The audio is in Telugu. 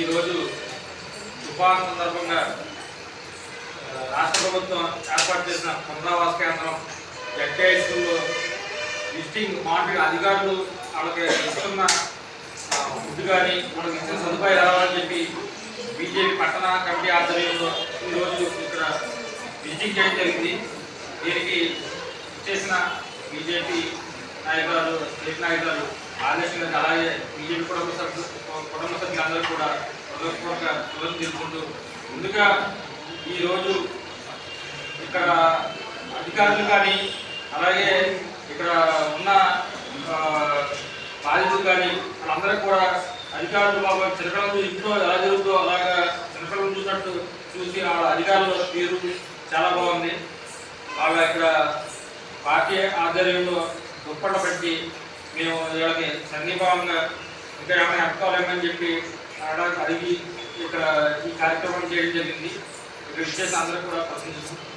ఈరోజు తుఫాను సందర్భంగా రాష్ట్ర ప్రభుత్వం ఏర్పాటు చేసిన పునరావాస కేంద్రం జడ్కే స్కూల్లో విజిటింగ్ మానిటరింగ్ అధికారులు వాళ్ళకి ఇస్తున్న ఫుడ్ కానీ వాళ్ళకి ఇచ్చిన సదుపాయాలు రావాలని చెప్పి బీజేపీ పట్టణ కమిటీ ఆధ్వర్యంలో ఈరోజు ఇక్కడ విజిటింగ్ చేయడం జరిగింది. దీనికి చేసిన బీజేపీ నాయకులు స్టేట్ నాయకులు ఆదేశంగా అలాగే బీజేపీ కుటుంబ సభ్యులు కుటుంబ సభ్యులందరూ కూడా హృదయపూర్వక శుభం తెలుపుకుంటూ ముందుగా ఈరోజు ఇక్కడ అధికారులు కానీ అలాగే ఇక్కడ ఉన్న బాధితులు కానీ వాళ్ళందరూ కూడా అధికారులు బాబా చిరకలం ఇంట్లో ఎలా జరుగుతుందో అలాగా చిరకలను చూసినట్టు చూసి వాళ్ళ అధికారుల తీరు చాలా బాగుంది. వాళ్ళ ఇక్కడ పార్టీ ఆధ్వర్యంలో దుప్పట్లు పెట్టి మేము వీళ్ళకి సన్నిభావంగా ఇంకా ఏమైనా ఎక్కలేమని చెప్పి అడగ అడిగి ఇక్కడ ఈ కార్యక్రమం చేయడం జరిగింది. ఇక్కడ అందరూ కూడా ప్రశంసిస్తున్నాం